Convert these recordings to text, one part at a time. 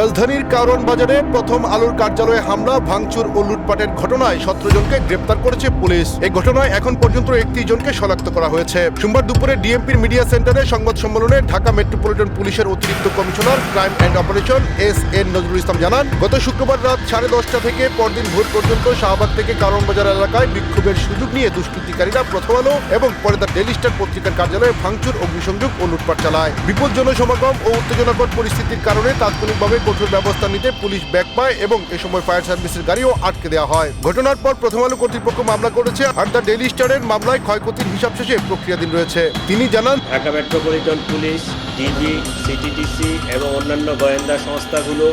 রাজধানীর কারণ বাজারে প্রথম আলোর কার্যালয়ে হামলা, ভাঙচুর ও লুটপাটের ঘটনায় সতেরো জনকে গ্রেপ্তার করেছে পুলিশ। এই ঘটনায় এখন পর্যন্ত একত্রিশ জনকে শনাক্ত করা হয়েছে। সোমবার দুপুরে ডিএমপির মিডিয়া সেন্টারে সংবাদ সম্মেলনে ঢাকা মেট্রোপলিটন পুলিশের অতিরিক্ত commissioner, crime and operation S N Nazrul Islam জানান, গত শুক্রবার রাত সাড়ে দশটা থেকে পরদিন ভোর পর্যন্ত শাহবাগ থেকে কারণ বাজার এলাকায় বিক্ষোভের সুযোগ নিয়ে দুষ্কৃতিকারীরা প্রথম আলো এবং পরে দ্য ডেলি স্টার পত্রিকার কার্যালয়ে ভাঙচুর, অগ্নিসংযোগ ও লুটপাট চালায়। বিপুল জনসমাগম ও উত্তেজনাকর পরিস্থিতির কারণে তাৎক্ষণিকভাবে কঠোর ব্যবস্থা নিতে পুলিশ ব্যাগ পায় এবং এ সময় ফায়ার সার্ভিসের গাড়িও আটকে দেওয়া হয়। ঘটনার পর প্রথম আলো কর্তৃপক্ষ মামলা করেছে আর দ্য ডেলি স্টারের মামলায় ক্ষয়ক্ষতির হিসাব শেষে প্রক্রিয়াধীন রয়েছে। তিনি জানান, Dhaka metropolitan police, DB, CTDC এবং অন্যান্য গোয়েন্দা সংস্থাগুলো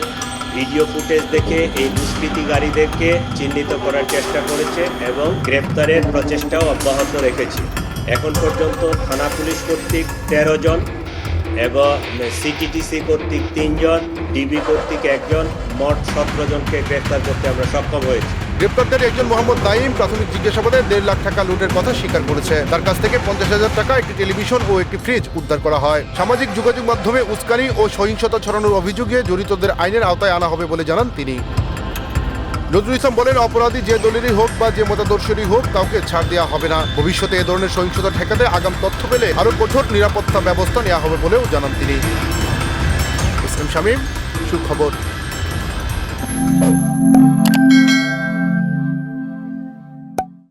ভিডিও ফুটেজ দেখে এই দুষ্কৃতিকারীদেরকে চিহ্নিত করার চেষ্টা করেছে এবং গ্রেপ্তারের প্রচেষ্টাও অব্যাহত রেখেছে। এখন পর্যন্ত থানা পুলিশ কর্তৃক তেরো জন এবং সিটিটিসি কর্তৃক তিনজন ডিবি কর্তৃক একজন, মোট সতেরো জনকে গ্রেপ্তার করতে আমরা সক্ষম হয়েছি। গ্রেপ্তারকারী একজন মোহাম্মদ নাইম প্রাথমিক জিজ্ঞাসাবাদে দেড় লাখ টাকা লুটের কথা স্বীকার করেছে। তার কাছ থেকে পঞ্চাশ হাজার টাকা, একটি টেলিভিশন ও একটি ফ্রিজ উদ্ধার করা হয়। সামাজিক যোগাযোগ মাধ্যমে উস্কানি ও সহিংসতা ছড়ানোর অভিযোগে জড়িতদের আইনের আওতায় আনা হবে বলে জানান তিনি। নজরুল ইসলাম বলেন, অপরাধী যে দলেরই হোক বা যে মতাদর্শেরই হোক, কাউকে ছাড় দেওয়া হবে না। ভবিষ্যতে এ ধরনের সহিংসতা ঠেকাতে আগাম তথ্য পেলে আরও কঠোর নিরাপত্তা ব্যবস্থা নেওয়া হবে বলেও জানান তিনি। ইসলাম শামীম, সুখবর।